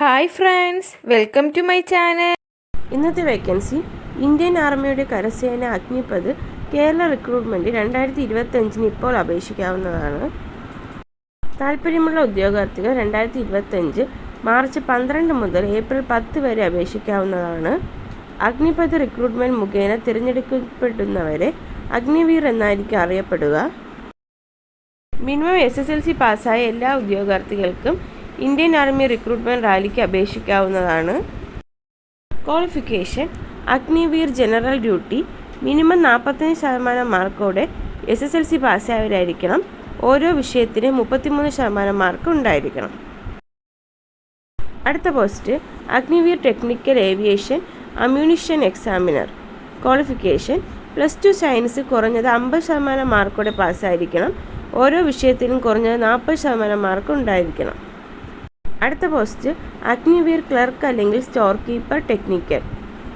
Hi friends welcome to my channel. ഇന്നത്തെ vacancy Indian ആർമിയുടെ കരസേന അഗ്നിപത് കേരള റിക്രൂട്ട്മെന്റ് രണ്ടായിരത്തി ഇരുപത്തഞ്ചിന് ഇപ്പോൾ അപേക്ഷിക്കാവുന്നതാണ്. താല്പര്യമുള്ള ഉദ്യോഗാർത്ഥികൾ രണ്ടായിരത്തി ഇരുപത്തഞ്ച് മാർച്ച് പന്ത്രണ്ട് മുതൽ ഏപ്രിൽ പത്ത് വരെ അപേക്ഷിക്കാവുന്നതാണ്. അഗ്നിപത് റിക്രൂട്ട്മെന്റ് മുഖേന തിരഞ്ഞെടുക്കപ്പെടുന്നവരെ അഗ്നിവീർ എന്നായിരിക്കും അറിയപ്പെടുക. Minimum S S L C പാസ്സായ എല്ലാ ഉദ്യോഗാർത്ഥികൾക്കും ഇന്ത്യൻ ആർമി റിക്രൂട്ട്മെന്റ് റാലിക്ക് അപേക്ഷിക്കാവുന്നതാണ്. Qualification Agniveer general duty minimum നാൽപ്പത്തഞ്ച് ശതമാനം മാർക്കോടെ എസ് എസ് എൽ സി പാസ്സായവരായിരിക്കണം. ഓരോ വിഷയത്തിനും മുപ്പത്തിമൂന്ന് ശതമാനം മാർക്ക് ഉണ്ടായിരിക്കണം. അടുത്ത post Agniveer technical aviation ammunition examiner. Qualification plus two science കുറഞ്ഞത് അമ്പത് ശതമാനം മാർക്കോടെ പാസ്സായിരിക്കണം. ഓരോ വിഷയത്തിനും കുറഞ്ഞത് നാൽപ്പത് ശതമാനം മാർക്ക് ഉണ്ടായിരിക്കണം. അടുത്ത പോസ്റ്റ് അഗ്നിവീർ ക്ലർക്ക് അല്ലെങ്കിൽ സ്റ്റോർ കീപ്പർ ടെക്നിക്കൽ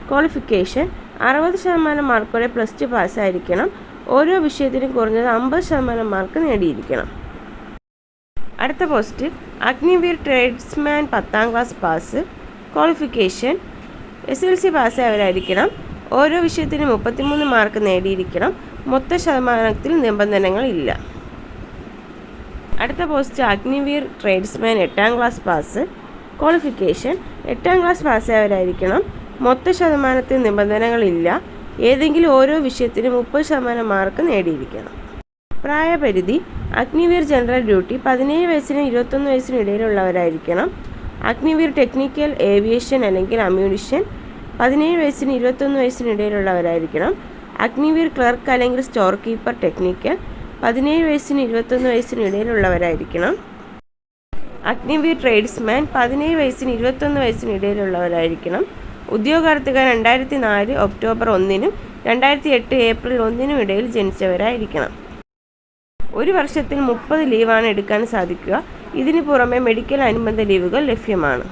ക്വാളിഫിക്കേഷൻ അറുപത് ശതമാനം മാർക്കോടെ പ്ലസ് ടു പാസ്സായിരിക്കണം ഓരോ വിഷയത്തിനും കുറഞ്ഞത് അമ്പത് ശതമാനം മാർക്ക് നേടിയിരിക്കണം. അടുത്ത പോസ്റ്റ് അഗ്നിവീർ ട്രേഡ്സ്മാൻ പത്താം class pass qualification S L C പാസ്സായവരായിരിക്കണം ഓരോ വിഷയത്തിനും മുപ്പത്തിമൂന്ന് മാർക്ക് നേടിയിരിക്കണം. മൊത്ത ശതമാനത്തിൽ നിബന്ധനകളില്ല. അടുത്ത പോസ്റ്റ് അഗ്നിവീർ ട്രേഡ്സ്മാൻ എട്ടാം ക്ലാസ് പാസ് ക്വാളിഫിക്കേഷൻ എട്ടാം ക്ലാസ് പാസ്സായവരായിരിക്കണം മൊത്ത ശതമാനത്തിൽ നിബന്ധനകളില്ല. ഏതെങ്കിലും ഓരോ വിഷയത്തിനും മുപ്പത് ശതമാനം മാർക്ക് നേടിയിരിക്കണം. പ്രായപരിധി. അഗ്നിവീർ ജനറൽ ഡ്യൂട്ടി പതിനേഴ് വയസ്സിനും ഇരുപത്തൊന്ന് വയസ്സിനും ഇടയിലുള്ളവരായിരിക്കണം. അഗ്നിവീർ ടെക്നിക്കൽ ഏവിയേഷൻ അല്ലെങ്കിൽ അമ്യൂണിഷൻ പതിനേഴ് വയസ്സിനും ഇരുപത്തൊന്ന് വയസ്സിനും ഇടയിലുള്ളവരായിരിക്കണം. അഗ്നിവീർ ക്ലർക്ക് അല്ലെങ്കിൽ സ്റ്റോർ കീപ്പർ ടെക്നിക്കൽ പതിനേഴ് വയസ്സിന് ഇരുപത്തൊന്ന് വയസ്സിന് ഇടയിലുള്ളവരായിരിക്കണം. അഗ്നിവീർ ട്രേഡ്സ്മാൻ പതിനേഴ് വയസ്സിന് ഇരുപത്തൊന്ന് വയസ്സിന് ഇടയിലുള്ളവരായിരിക്കണം. ഉദ്യോഗാർത്ഥികൾ രണ്ടായിരത്തി നാല് ഒക്ടോബർ ഒന്നിനും രണ്ടായിരത്തി എട്ട് ഏപ്രിൽ ഒന്നിനും ഇടയിൽ ജനിച്ചവരായിരിക്കണം. ഒരു വർഷത്തിൽ മുപ്പത് ലീവാണ് എടുക്കാൻ സാധിക്കുക. ഇതിനു പുറമെ മെഡിക്കൽ അനുബന്ധ ലീവുകൾ ലഭ്യമാണ്.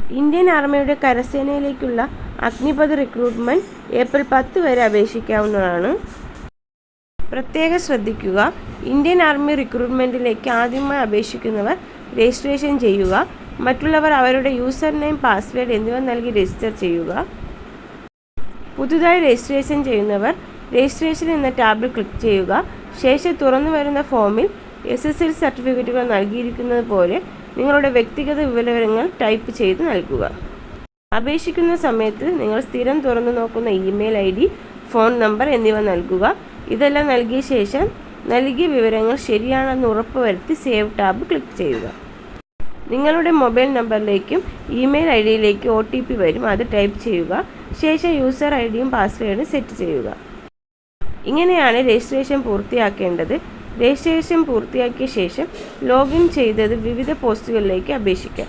ഇന്ത്യൻ ആർമിയുടെ കരസേനയിലേക്കുള്ള അഗ്നിപഥ റിക്രൂട്ട്മെന്റ് ഏപ്രിൽ പത്ത് വരെ അപേക്ഷിക്കാവുന്നതാണ്. പ്രത്യേകം ശ്രദ്ധിക്കുക. ഇന്ത്യൻ ആർമി റിക്രൂട്ട്മെന്റിലേക്ക് ആദ്യമായി അപേക്ഷിക്കുന്നവർ രജിസ്ട്രേഷൻ ചെയ്യുക. മറ്റുള്ളവർ അവരുടെ യൂസർ നെയിം പാസ്വേഡ് എന്നിവ നൽകി രജിസ്റ്റർ ചെയ്യുക. പുതുതായി രജിസ്ട്രേഷൻ ചെയ്യുന്നവർ രജിസ്ട്രേഷൻ എന്ന ടാബിൽ ക്ലിക്ക് ചെയ്യുക. ശേഷം തുറന്നു വരുന്ന ഫോമിൽ എസ് എസ് എൽ സർട്ടിഫിക്കറ്റുകൾ നൽകിയിരിക്കുന്നത് പോലെ നിങ്ങളുടെ വ്യക്തിഗത വിവരങ്ങൾ ടൈപ്പ് ചെയ്ത് നൽകുക. അപേക്ഷിക്കുന്ന സമയത്ത് നിങ്ങൾ സ്ഥിരം തുറന്നു നോക്കുന്ന email I D phone number എന്നിവ നൽകുക. ഇതെല്ലാം നൽകിയ ശേഷം നൽകിയ വിവരങ്ങൾ ശരിയാണെന്ന് ഉറപ്പുവരുത്തി സേവ് ടാബ് ക്ലിക്ക് ചെയ്യുക. നിങ്ങളുടെ മൊബൈൽ നമ്പറിലേക്കും ഇമെയിൽ ഐ ഡിയിലേക്കും ഒ ടി പി വരും. അത് ടൈപ്പ് ചെയ്യുക. ശേഷം യൂസർ ഐ ഡിയും പാസ്വേഡും സെറ്റ് ചെയ്യുക. ഇങ്ങനെയാണ് രജിസ്ട്രേഷൻ പൂർത്തിയാക്കേണ്ടത്. രജിസ്ട്രേഷൻ പൂർത്തിയാക്കിയ ശേഷം ലോഗിൻ ചെയ്തത് വിവിധ പോസ്റ്റുകളിലേക്ക് അപേക്ഷിക്കാം.